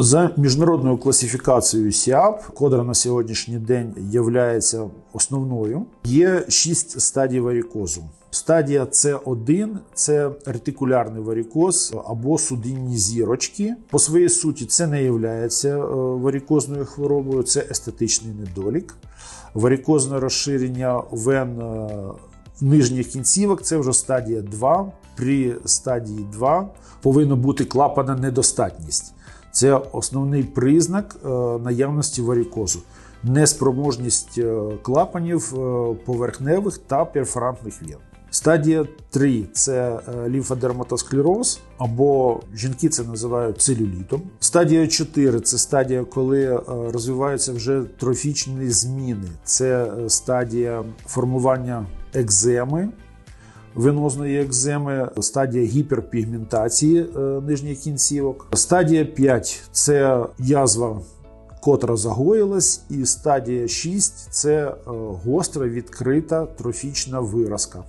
За міжнародною класифікацією СІАП, котра на сьогоднішній день є основною, є шість стадій варікозу. Стадія С1 це ретикулярний варікоз або судинні зірочки. По своїй суті, це не є варікозною хворобою, це естетичний недолік. Варікозне розширення вен е, нижніх кінцівок це вже стадія 2. При стадії 2 повинна бути клапана недостатність. Це основний признак е, наявності варікозу. Неспроможність е, клапанів е, поверхневих та перфорантних вен. Стадія 3 це лімфодерматосклероз, або жінки це називають целюлітом. Стадія 4 це стадія, коли розвиваються вже трофічні зміни. Це стадія формування екземи, венозної екземи, стадія гіперпігментації нижніх кінцівок. Стадія 5 це язва, котра загоїлась, і стадія 6 це гостра відкрита трофічна виразка.